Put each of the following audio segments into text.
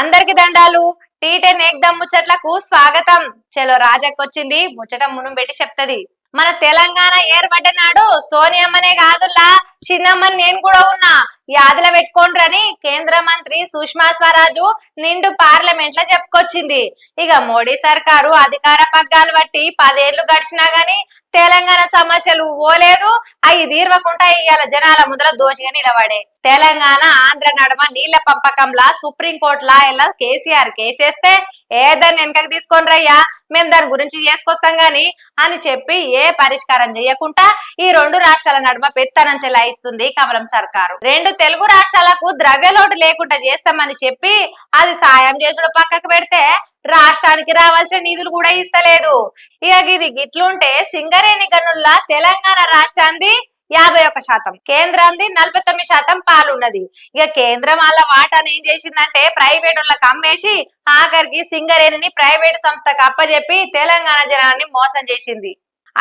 అందరికి దండాలు. Tea ten ఏకదమ్ ముచ్చట్లకు స్వాగతం. చలో రాజక్కొచ్చింది ముచ్చట మును పెట్టి చెప్తది. మన తెలంగాణ ఏర్పడ్డ నాడు సోనియమ్మనే కాదుల్లా చిన్నమ్మని నేను కూడా ఉన్నా. యాదుల పెట్టుకోండ్రని కేంద్ర మంత్రి సుష్మా స్వరాజు నిండు పార్లమెంట్లో చెప్పుకొచ్చింది. ఇక మోడీ సర్కారు అధికార పగ్గాలు బట్టి పదేళ్ళు గడిచినా గాని తెలంగాణ సమస్యలు ఓలేదు అవి తీర్వకుండా ఇవాళ జనాల ముద్ర దోషిగా నిలబడే. తెలంగాణ ఆంధ్ర నడుమ నీళ్ళ పంపకంలా సుప్రీం కోర్టులా ఇలా కేసీఆర్ కేసేస్తే ఏదైనా వెనకకి తీసుకొని రయ్యా మేము దాని గురించి చేసుకొస్తాం గాని అని చెప్పి ఏ పరిష్కారం చేయకుండా ఈ రెండు రాష్ట్రాల నడుమ పెత్తనం చెలాయిస్తుంది కమలం సర్కారు. రెండు తెలుగు రాష్ట్రాలకు ద్రవ్యలోటు లేకుండా చేస్తామని చెప్పి అది సాయం చేసుడు పక్కకు పెడితే రాష్ట్రానికి రావాల్సిన నిధులు కూడా ఇస్తలేదు. ఇక ఇది గిట్లుంటే సింగరేణి గనుల్లా తెలంగాణ రాష్ట్రాన్ని యాభై ఒక్క శాతం. కేంద్రంది నలభై తొమ్మిది శాతం పాలున్నది. ఇక కేంద్రం వాళ్ళ వాటాను ఏం చేసిందంటే ప్రైవేట్ వాళ్ళకి అమ్మేసి ఆఖరికి సింగరేణిని ప్రైవేట్ సంస్థకు అప్పచెప్పి తెలంగాణ జనాన్ని మోసం చేసింది.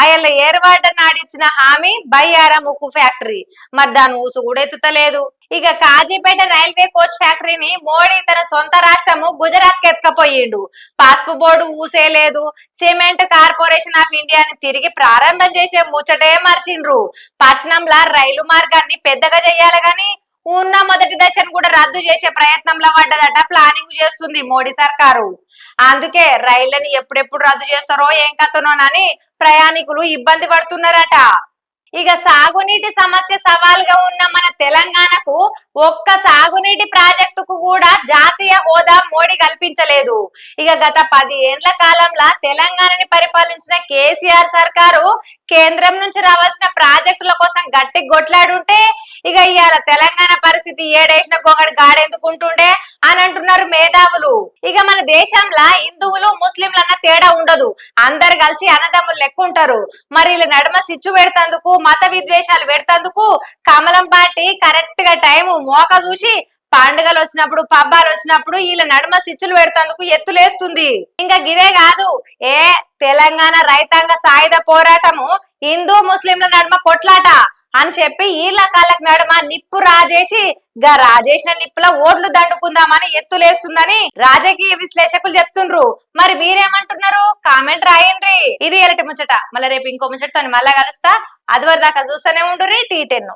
ఆయన ఏర్వాడ నాడిచ్చిన హామీ బయ్యారం ఉక్కు ఫ్యాక్టరీ. మరి దాని ఊసు కూడా ఎత్తుతలేదు. ఇక కాజీపేట రైల్వే కోచ్ ఫ్యాక్టరీని మోడీ తన సొంత రాష్ట్రము గుజరాత్కి పాస్పు పసుపు బోర్డు ఊసేలేదు సిమెంట్ కార్పొరేషన్ ఆఫ్ ఇండియాని తిరిగి ప్రారంభం చేసే ముచ్చటే మర్చిండ్రు. పట్నంలా రైలు మార్గాన్ని పెద్దగా చెయ్యాలి గాని ఉన్న మొదటి దశను కూడా రద్దు చేసే ప్రయత్నంలో పడ్డదట ప్లానింగ్ చేస్తుంది మోడీ సర్కారు. అందుకే రైళ్ళని ఎప్పుడెప్పుడు రద్దు చేస్తారో ఏం కథనోనని ప్రయాణికులు ఇబ్బంది పడుతున్నారట. ఇక సాగునీటి సమస్య సవాల్గా ఉన్న మన తెలంగాణకు ఒక్క సాగునీటి ప్రాజెక్టుకు కూడా జాతీయ హోదా మోడీ కల్పించలేదు. ఇక గత పది ఏండ్ల కాలంలో తెలంగాణని పరిపాలించిన కేసీఆర్ సర్కారు కేంద్రం నుంచి రావాల్సిన ప్రాజెక్టుల కోసం గట్టి కొట్లాడుంటే ఇక ఇవాళ తెలంగాణ పరిస్థితి ఏడేసిన గొంగడు గాడెందుకుంటుండే? అని అంటున్నారు మేధావులు. ఇక మన దేశంలో హిందువులు ముస్లింలు అన్న తేడా ఉండదు. అందరు కలిసి అన్నదమ్ములు లెక్కుంటారు. మరి వీళ్ళ నడుమ సిచ్చు పెడతందుకు మత విద్వేషాలు పెడతందుకు కమలం పార్టీ కరెక్ట్గా టైం మోక చూసి పండుగలు వచ్చినప్పుడు పబ్బాలు వచ్చినప్పుడు వీళ్ళ నడుమ సిచ్చులు పెడతందుకు ఎత్తులేస్తుంది ఇంకా గిదే కాదు ఏ తెలంగాణ రైతాంగ సాయుధ పోరాటము హిందూ ముస్లింల నడుమ కొట్లాట. అని చెప్పి వీళ్ళ కాళ్ళకి నడుమ నిప్పు రాజేసి గా రాజేసిన నిప్పులో ఓట్లు దండుకుందామని ఎత్తులేస్తుందని రాజకీయ విశ్లేషకులు చెప్తుండ్రు. మరి మీరేమంటున్నారు? కామెంట్ రాయండి. ఇది ఎలటి ముచ్చట. మళ్ళీ రేపు ఇంకో ముచ్చట మళ్ళా కలుస్తా. అది దాకా చూస్తూనే ఉండుర్రి టీ టెన్